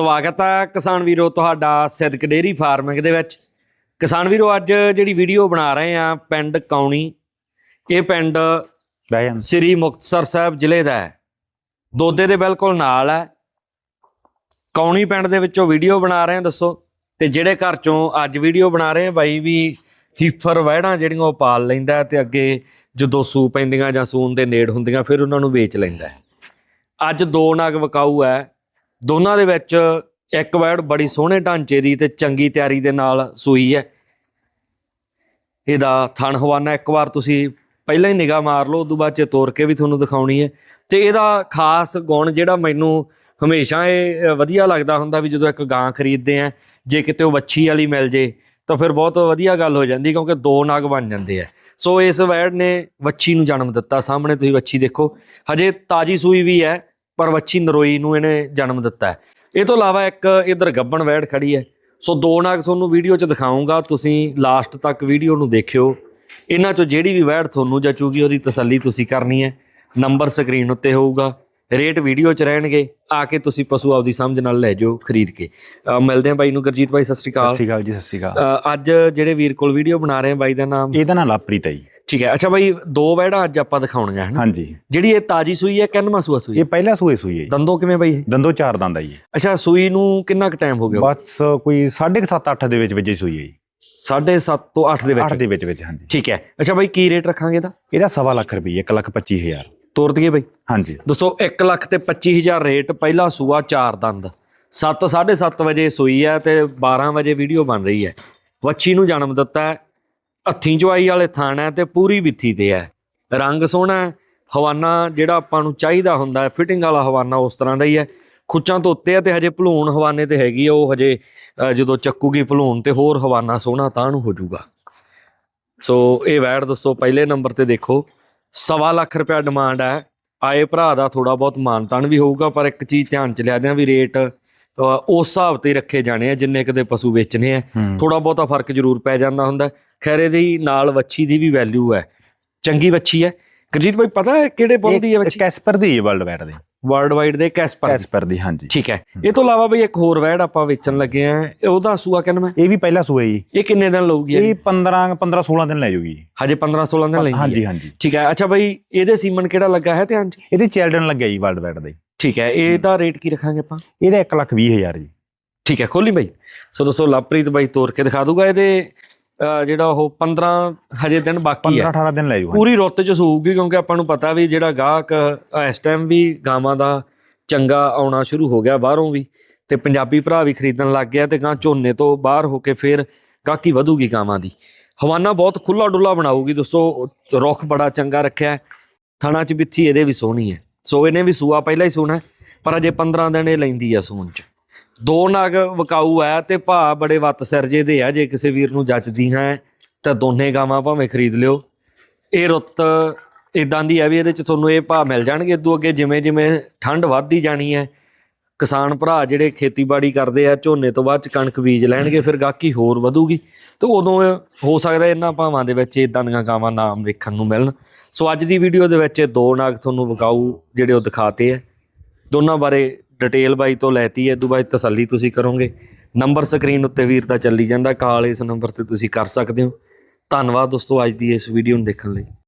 ਸਵਾਗਤ ਹੈ ਕਿਸਾਨ ਵੀਰੋ ਤੁਹਾਡਾ ਸਿੱਧਕ ਡੇਰੀ ਫਾਰਮਿੰਗ ਦੇ ਵਿੱਚ। ਕਿਸਾਨ ਵੀਰੋ ਅੱਜ ਜਿਹੜੀ ਵੀਡੀਓ ਬਣਾ ਰਹੇ ਆ ਪਿੰਡ ਕੌਣੀ ਇਹ ਪਿੰਡ ਸ੍ਰੀ ਮੁਕਤਸਰ ਸਾਹਿਬ ਜ਼ਿਲ੍ਹੇ ਦਾ ਹੈ। ਦੋਦੇ ਦੇ ਬਿਲਕੁਲ ਨਾਲ ਹੈ। ਕੌਣੀ ਪਿੰਡ ਦੇ ਵਿੱਚੋਂ ਵੀਡੀਓ ਬਣਾ ਰਹੇ ਆ ਦੱਸੋ। ਤੇ ਜਿਹੜੇ ਘਰ ਚੋਂ ਅੱਜ ਵੀਡੀਓ ਬਣਾ ਰਹੇ ਆ ਬਾਈ ਵੀ ਹੀਫਰ ਵਹਿੜਾਂ ਜਿਹੜੀਆਂ ਉਹ ਪਾਲ ਲੈਂਦਾ ਤੇ ਅੱਗੇ ਜਦੋਂ ਸੂ ਪੈਂਦੀਆਂ ਜਾਂ ਸੂਨ ਦੇ ਨੇੜ ਹੁੰਦੀਆਂ ਫਿਰ ਉਹਨਾਂ ਨੂੰ ਵੇਚ ਲੈਂਦਾ ਅੱਜ ਦੋ ਨਗ ਵਿਕਾਊ ਹੈ। ਦੋਨਾਂ ਦੇ ਵਿੱਚ ਇੱਕ ਵੈੜ ਬੜੀ ਸੋਹਣੇ ਢਾਂਚੇ ਦੀ ਤੇ ਚੰਗੀ ਤਿਆਰੀ ਦੇ ਨਾਲ ਸੂਈ ਹੈ। ਇਹਦਾ ਥਣ ਹਵਾਨਾ, ਇੱਕ ਵਾਰ ਤੁਸੀਂ ਪਹਿਲਾਂ ਹੀ ਨਿਗਾਹ ਮਾਰ ਲਓ, ਉਦੋਂ ਬਾਅਦ ਚ ਤੋਰ ਕੇ ਵੀ ਤੁਹਾਨੂੰ ਦਿਖਾਉਣੀ ਹੈ। ਤੇ ਇਹਦਾ ਖਾਸ ਗੁਣ ਜਿਹੜਾ ਮੈਨੂੰ ਹਮੇਸ਼ਾ ਇਹ ਵਧੀਆ ਲੱਗਦਾ ਹੁੰਦਾ ਵੀ ਜਦੋਂ ਇੱਕ ਗਾਂ ਖਰੀਦਦੇ ਆ, ਜੇ ਕਿਤੇ ਉਹ ਵੱਛੀ ਵਾਲੀ ਮਿਲ ਜੇ, ਤਾਂ ਫਿਰ ਬਹੁਤ ਵਧੀਆ ਗੱਲ ਹੋ ਜਾਂਦੀ ਕਿਉਂਕਿ ਦੋ ਨਾਗ ਬਣ ਜਾਂਦੇ ਆ। ਸੋ ਇਸ ਵੈੜ ਨੇ ਵੱਛੀ ਨੂੰ ਜਨਮ ਦਿੱਤਾ। ਸਾਹਮਣੇ ਤੁਸੀਂ ਵੱਛੀ ਦੇਖੋ, ਹਜੇ ਤਾਜੀ ਸੂਈ ਵੀ ਹੈ। ਪਰ ਵੱਛੀ ਨਰੋਈ ਨੂੰ ਇਹਨੇ ਜਨਮ ਦਿੱਤਾ ਇਹ ਤੋਂ ਇਲਾਵਾ ਇੱਕ ਇਧਰ ਗੱਬਣ ਵੈੜ ਖੜੀ ਹੈ। ਸੋ ਦੋ ਨਾਗ ਤੁਹਾਨੂੰ ਵੀਡੀਓ 'ਚ ਦਿਖਾਉਂਗਾ। ਤੁਸੀਂ ਲਾਸਟ ਤੱਕ ਵੀਡੀਓ ਨੂੰ ਦੇਖਿਓ। ਇਹਨਾਂ 'ਚੋਂ ਜਿਹੜੀ ਵੀ ਵੈੜ ਤੁਹਾਨੂੰ ਜਚੂਗੀ ਉਹਦੀ ਤਸੱਲੀ ਤੁਸੀਂ ਕਰਨੀ ਹੈ। ਨੰਬਰ ਸਕਰੀਨ ਉੱਤੇ ਹੋਊਗਾ। ਰੇਟ ਵੀਡੀਓ 'ਚ ਰਹਿਣਗੇ। ਆ ਕੇ ਤੁਸੀਂ ਪਸ਼ੂ ਆਪਦੀ ਸਮਝ ਨਾਲ ਲੈ ਜਾਓ ਖਰੀਦ ਕੇ। ਮਿਲਦੇ ਹਾਂ ਬਾਈ ਨੂੰ। ਗੁਰਜੀਤ ਬਾਈ ਸਤਿ ਸ਼੍ਰੀ ਸਤਿ ਅਕਾਲ ਸ਼੍ਰੀ ਅਕਾਲ ਜੀ ਸਤਿ ਸ਼੍ਰੀ ਅਕਾਲ। ਅੱਜ ਜਿਹੜੇ ਵੀਰ ਕੋਲ ਵੀਡੀਓ ਬਣਾ ਰਹੇ ਆ ਬਾਈ ਦਾ ਨਾਮ? ਇਹਦਾ ਨਾਂ ਲਾਪ੍ਰੀਤ ਹੈ ਜੀ ਠੀਕ ਹੈ। ਅੱਛਾ ਬਾਈ ਦੋ ਵੈੜਾਂ ਅੱਜ ਆਪਾਂ ਦਿਖਾਉਣੀਆਂ ਹਨ ਹਾਂਜੀ। ਜਿਹੜੀ ਇਹ ਤਾਜੀ ਸੂਈ ਹੈ ਕਿੰਨਵਾਂ ਸੂਆ ਸੂਈ ਇਹ ਪਹਿਲਾ ਸੂਏ ਸੂਈ ਹੈ ਜੀ। ਦੰਦੋਂ ਕਿਵੇਂ ਬਾਈ ਇਹ? ਦੰਦੋ ਚਾਰ ਦੰਦ ਆ ਜੀ। ਅੱਛਾ ਸੂਈ ਨੂੰ ਕਿੰਨਾ ਕੁ ਟਾਈਮ ਹੋ ਗਿਆ? ਬਸ ਕੋਈ 7.5 8 ਦੇ ਵਿੱਚ ਵਿੱਚ ਹੀ ਸੂਈ ਹੈ ਜੀ। 7.5 ਤੋਂ 8 ਦੇ 8 ਵਿੱਚ ਦੇ ਵਿੱਚ ਵਿੱਚ ਹਾਂਜੀ। ਠੀਕ ਹੈ। ਅੱਛਾ ਬਾਈ ਕੀ ਰੇਟ ਰੱਖਾਂਗੇ ਇਹਦਾ? ਇਹਦਾ ਸਵਾ ਲੱਖ ਰੁਪਏ 1 ਲੱਖ 25 ਹਜ਼ਾਰ। ਤੋਰ ਦਈਏ ਬਾਈ। ਹਾਂਜੀ। ਦੱਸੋ 1 ਲੱਖ ਤੇ 25000 ਰੇਟ ਪਹਿਲਾ ਸੂਆ ਚਾਰ ਦੰਦ। 7 7:30 ਵਜੇ ਸੂਈ ਹੈ ਤੇ 12 ਵਜੇ ਵੀਡੀਓ ਬਣ ਰਹੀ ਹੈ। ਵੱਛੀ ਨੂੰ ਜਨਮ ਦਿੱਤਾ ਹੈ। ਹੱਥੀਂ ਚਵਾਈ ਵਾਲੇ ਥਾਣ ਹੈ ਤੇ ਪੂਰੀ ਬਿੱਥੀ ਤੇ ਹੈ। ਰੰਗ ਸੋਹਣਾ ਹਵਾਨਾ ਜਿਹੜਾ ਆਪਾਂ ਨੂੰ ਚਾਹੀਦਾ ਹੁੰਦਾ ਹੈ ਫਿਟਿੰਗ ਵਾਲਾ ਹਵਾਨਾ ਉਸ ਤਰ੍ਹਾਂ ਦਾ ਹੀ ਹੈ। ਖੁੱਚਾਂ ਤੋਂ ਉੱਤੇ ਹੈ ਤੇ ਹਜੇ ਭਲੂਣ ਹਵਾਨੇ ਤੇ ਹੈਗੀ ਆ, ਉਹ ਹਜੇ ਜਦੋਂ ਚੱਕੂਗੀ ਭਲੂਣ ਤੇ ਹੋਰ ਹਵਾਨਾ ਸੋਹਣਾ ਤਾਂ ਨੂੰ ਹੋ ਜਾਊਗਾ। ਸੋ ਇਹ ਵੈੜ ਦੋਸਤੋ ਪਹਿਲੇ ਨੰਬਰ ਤੇ ਦੇਖੋ। ਸਵਾ ਲੱਖ ਰੁਪਇਆ ਡਿਮਾਂਡ ਹੈ। ਆਏ ਭਰਾ ਦਾ ਥੋੜਾ ਬਹੁਤ ਮਾਨਤਾਨ ਵੀ ਹੋਊਗਾ, ਪਰ ਇੱਕ ਚੀਜ਼ ਧਿਆਨ ਚ ਲਿਆ ਦਿਆਂ ਵੀ ਰੇਟ ਉਸ ਹਿਸਾਬ ਤੇ ਰੱਖੇ ਜਾਣੇ ਆ ਜਿੰਨੇ ਕਦੇ ਪਸ਼ੂ ਵੇਚਣੇ ਆ। ਥੋੜਾ ਬਹੁਤਾ ਫ਼ਰਕ ਜ਼ਰੂਰ ਪੈ ਜਾਂਦਾ ਹੁੰਦਾ। ਖੈਰ ਇਹਦੀ ਨਾਲ ਵੱਛੀ ਦੀ ਵੀ ਵੈਲਿਊ ਹੈ। ਚੰਗੀ ਵੱਛੀ ਹੈ। ਗੁਰਜੀਤ ਭਾਈ ਪਤਾ ਹੈ ਕਿਹੜੇ ਪੁੱਲ ਦੀ ਹੈ ਵੱਛੀ? ਕੈਸਪਰ ਦੀ ਹੈ ਵਰਲਡ ਵੈਟ ਦੇ। ਵਰਲਡ ਵਾਈਡ ਦੇ ਕੈਸਪਰ ਦੀ। ਕੈਸਪਰ ਦੀ ਹਾਂਜੀ। ਠੀਕ ਹੈ। ਇਹ ਤੋਂ ਇਲਾਵਾ ਬਈ ਇੱਕ ਹੋਰ ਵੈੜ ਆਪਾਂ ਵੇਚਣ ਲੱਗੇ ਆ। ਉਹਦਾ ਸੂਆ ਕਿੰਨਾ ਇਹ ਵੀ ਪਹਿਲਾ ਸੂਆ ਜੀ। ਇਹ ਕਿੰਨੇ ਦਿਨ ਲਊਗੀ ਇਹ 15 15 16 ਦਿਨ ਲੈ ਜਾਊਗੀ। ਹਜੇ 15 16 ਦਿਨ ਲੈਂਦੀ ਹਾਂਜੀ ਹਾਂਜੀ। ਠੀਕ ਹੈ। ਅੱਛਾ ਬਈ ਇਹਦੇ ਸੀਮਨ ਕਿਹੜਾ ਲੱਗਾ ਹੈ ਧਿਆਨ ਚ? ਇਹਦੇ ਚੈਲਡਨ ਲੱਗਿਆ ਜੀ ਵਰਲਡ ਵੈਟ ਦੇ। ਠੀਕ ਹੈ ਇਹਦਾ ਰੇਟ ਕੀ ਰੱਖਾਂਗੇ ਆਪਾਂ? ਇਹਦਾ 1 ਲੱਖ 20 ਹਜ਼ਾਰ ਜੀ। ਠੀਕ ਹੈ ਖੋਲੀ ਬਾਈ। ਸੋ ਦੋਸਤੋ ਲਵਪ੍ਰੀਤ ਬਾਈ ਤੋਰ ਕੇ ਦਿਖਾ ਦੂਗਾ ਇਹਦੇ ਜਿਹੜਾ ਉਹ 15 ਹਜੇ ਦਿਨ ਬਾਕੀ 15 ਹੈ 18 ਦਿਨ ਲੈ ਜਾਊ ਪੂਰੀ ਰੁੱਤ ਚ ਸੂਊਗੀ ਕਿਉਂਕਿ ਆਪਾਂ ਨੂੰ ਪਤਾ ਵੀ ਜਿਹੜਾ ਗਾਹਕ ਇਸ ਟਾਈਮ ਵੀ ਗਾਵਾਂ ਦਾ ਚੰਗਾ ਆਉਣਾ ਸ਼ੁਰੂ ਹੋ ਗਿਆ ਬਾਹਰੋਂ ਵੀ ਤੇ ਪੰਜਾਬੀ ਭਰਾ ਵੀ ਖਰੀਦਣ ਲੱਗ ਗਿਆ ਤੇ ਗਾਂ ਝੋਨੇ ਤੋਂ ਬਾਹਰ ਹੋ ਕੇ ਫਿਰ ਗਾਹਕੀ ਵਧੂਗੀ ਗਾਵਾਂ ਦੀ। ਹਵਾਨਾ ਬਹੁਤ ਖੁੱਲਾ ਡੁੱਲਾ ਬਣਾਊਗੀ ਦੋਸਤੋ ਰੁੱਖ ਬੜਾ ਚੰਗਾ ਰੱਖਿਆ। ਥਣਾ ਚ ਬਿੱਥੀ ਇਹਦੇ ਵੀ ਸੋਹਣੀ ਹੈ। ਸੋ ਇਹਨੇ ਵੀ ਸੂਆ ਪਹਿਲਾਂ ਹੀ ਸੂਣਾ ਪਰ ਅਜੇ 15 ਦਿਨ ਇਹ ਲੈਂਦੀ ਆ ਸੂਣ ਚ। ਦੋ ਨਗ ਵਿਕਾਊ ਹੈ ਤੇ ਭਾ ਬੜੇ ਵੱਤ ਸਿਰਜੇ ਦੇ ਆ, ਜੇ ਕਿਸੇ ਵੀਰ ਨੂੰ ਜੱਚਦੀ ਹੈ ਤਾਂ ਦੋਨੇ ਗਾਵਾਂ ਭਾਵੇਂ ਖਰੀਦ ਲਿਓ। ਇਹ ਰੁੱਤ ਇਦਾਂ ਦੀ ਹੈ ਵੀ ਇਹਦੇ ਚ ਤੁਹਾਨੂੰ ਇਹ ਭਾਅ ਮਿਲ ਜਾਣਗੇ ਇਦੋਂ ਅੱਗੇ ਜਿਵੇਂ ਜਿਵੇਂ ਠੰਡ ਵੱਧਦੀ ਜਾਣੀ ਹੈ ਕਿਸਾਨ ਭਰਾ ਜਿਹੜੇ ਖੇਤੀਬਾੜੀ ਕਰਦੇ ਆ, ਝੋਨੇ ਤੋਂ ਬਾਅਦ ਚ ਕਣਕ ਬੀਜ ਲੈਣਗੇ, ਫਿਰ ਗਾਹਕੀ ਹੋਰ ਵਧੂਗੀ। ਤੇ ਉਦੋਂ ਹੋ ਸਕਦਾ ਇਹਨਾਂ ਭਾਵਾਂ ਦੇ ਵਿੱਚ ਇਦਾਂ ਦੀਆਂ ਗਾਵਾਂ ਨਾਮ ਵੇਖਣ ਨੂੰ ਮਿਲਣ। ਸੋ ਅੱਜ ਦੀ ਵੀਡੀਓ ਦੇ ਵਿੱਚ ਇਹ ਦੋ ਨਾਗ ਤੁਹਾਨੂੰ ਵਿਕਾਊ ਜਿਹੜੇ ਉਹ ਦਿਖਾਤੇ ਹੈ ਦੋਨਾਂ ਬਾਰੇ ਡਿਟੇਲ ਬਾਈ ਤੋਂ ਲੈਤੀ ਹੈ ਦੁਬਾਰਾ ਤਸੱਲੀ ਤੁਸੀਂ ਕਰੋਗੇ। ਨੰਬਰ ਸਕਰੀਨ ਉੱਤੇ ਵੀਰ ਦਾ ਚੱਲੀ ਜਾਂਦਾ, ਕਾਲ ਇਸ ਨੰਬਰ ਤੇ ਤੁਸੀਂ ਕਰ ਸਕਦੇ ਹੋ। ਧੰਨਵਾਦ ਦੋਸਤੋ, ਅੱਜ ਦੀ ਇਸ ਵੀਡੀਓ ਨੂੰ ਦੇਖਣ ਲਈ।